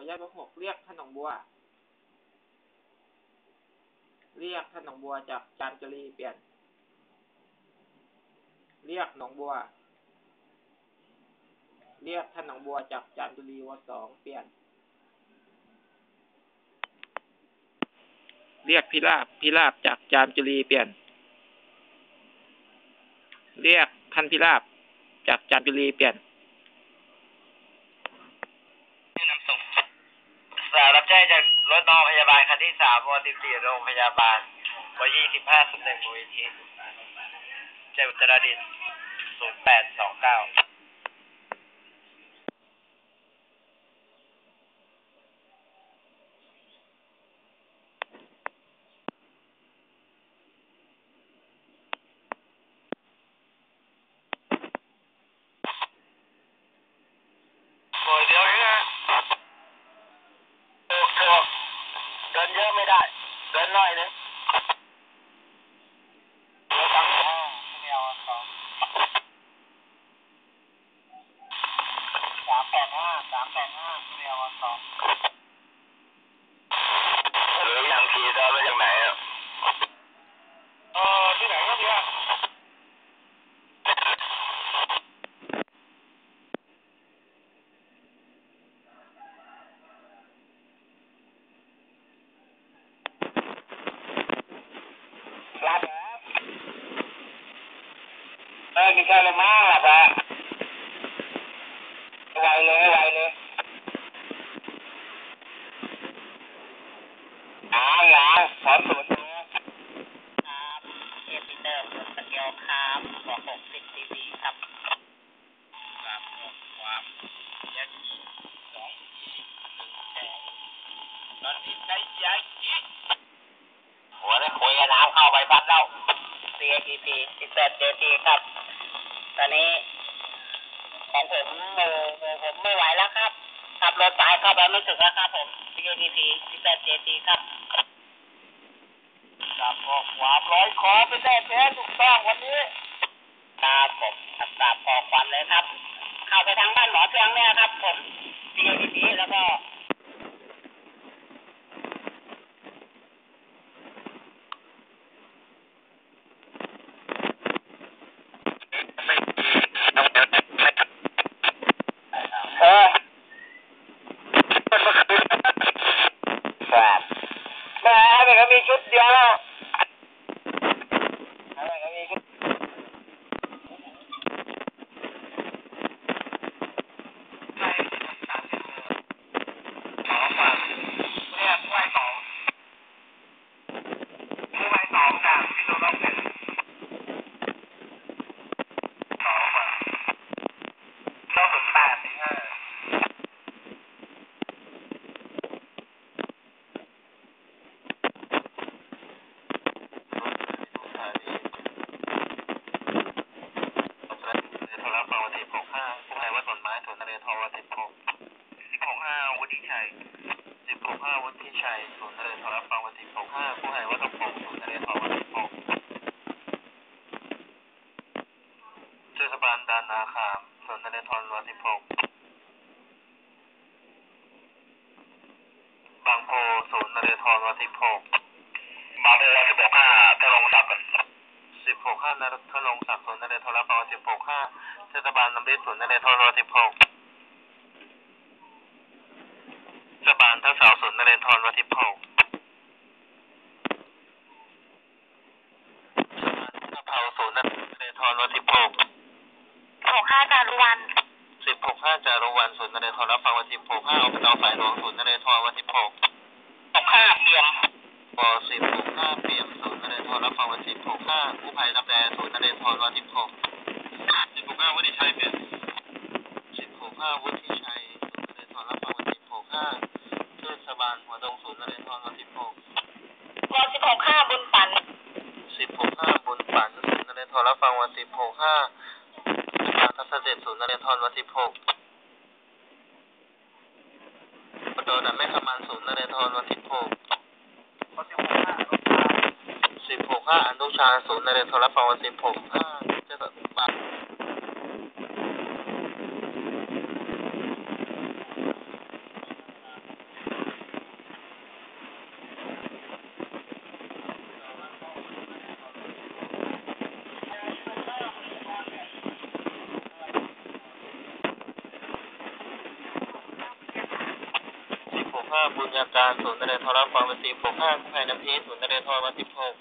ออนุญาตเบอร์หกเรียกท่านหนองบัว เรียกท่านหนองบัวจากจามจุรีเปลี่ยน เรียกหนองบัว เรียกท่านหนองบัวจากจามจุรีวสองเปลี่ยน เรียกพิราบพิราบจากจามจุรีเปลี่ยน เรียกท่านพิราบจากจามจุรีเปลี่ยนำส่งสารรับแจ้งจากรถนองพยาบาลคัน ที่สามวันที่สี่โรงพยาบาลวันยี่สิบห้าสิบหนึ่งมูลนิธิเจ้าอุตรดิตศูนย์แปดสองเก้า โอยเดียวเองนะถูกถูกเดินเยอะไม่ได้ เดินน้อยนึงเดี๋ยวตังค์ห้าไม่เอาสองสาม แปดห้าสามแปดห้าไม่เอาสองหรือยังทีได้มาจากไหนอะเออที่ไหนก็เนี่ยรับเออมีแค่เลยมากล่ะ ไวเลยไวเลยอ้างงางสอนศูนย์ครับเอพิเตอร์สเกลครับบอกหกสิบซีซีครับครับความยักษ์สองอีหนึ่งแสนตอนนี้ใช้ยักษ์หัวได้คุยกับน้ำเข้าไปบ้านเรา CATP 18 JT ครับ ตอนนี้ ของผมมือมือผมไม่ไหวแล้วครับขับรถสายเข้าไปไม่ถึงแล้วครับผม CATP 18 JT ครับจับออกขวาร้อยคอไปได้แท้ถูกต้องวันนี้ครับผมขับตามพอควันเลยครับ เข้าไปทางบ้านหมอเทืองเนี่ยครับผม CATP แล้วก็ เออครับแม่แต่ก็มีชุดเดียวแล้วแต่ก็มีชุดสองบาทเรียกไว้สองผู้ไว้สองจากพิษณุโลกเป็นสองบาทเท่าถึงแปดถึงห้า โทรศัพท์วันที่หกห้าผู้ให้วัดต้ นไม้ถนนเรทอวันที่หกสิบหกห้าวุฒิชัยสิบหกห้าวุฒิชัยศูนย์นเรนทรฟังวันที่หกห้าผู้ให้วัดต้นพงศูนย์นเรนทรวันที่หกเทศบาลดานนาคามศูนย์นเรนทรวันที่หกบางโพศูนย์นเรนทรวันที่หกบางโพสิบหกห้าทรงศักดิ์สิบหกห้านรทรงศักดิ์ศูนย์นเรนทรฟังวันที่หกห้าเทศบาลน้ำริดศูนย์นเรนทรวันที่หก เทศบาลทั้งสาวศูนย์นเรนทรวันที่หกเทศบาลทับเผาศูนย์นเรนทรวันที่หกหกห้าจารุวันสิบหกห้าจารุวันศูนย์นเรนทรรับฟังวันที่หกห้าอบตสายหลวงศูนย์นเรนทรวันที่หกหกห้าเตรียมปสิบหกห้าเปี่ยมศูนย์นเรนทรรับฟังวันที่หกห้ากู้ภัยรับแรงศูนย์นเรนทรวันที่หกสิบหกห้าวุฒิชัยเปี่ยมสิบหกห้าวุฒิชัยศูนย์นเรนทรรับฟังวันที่หกห้าเท ศบาลหัวดงศูนย์นเรนทรวันที่หกวสิบหกห้าบุญปันสิบหกห้าบุญปันศูนย์นเรนทรรับฟังวันที่หกห้าเทศบาลทัศเด็จศูนย์นเรนทรวันที่หกปโดนันแม่ขมันศูนย์นเรนทรวันที่หกสิบหกห้าอนุชาศูนย์นเรนทรรับฟังวันสิบหกห้าเทศบาล บุญญาการศูนย์นเรนทรฟังเป็นสี่หกห้ากู้ภัยน้ำพีศูนย์นเรนทรมาสิบหก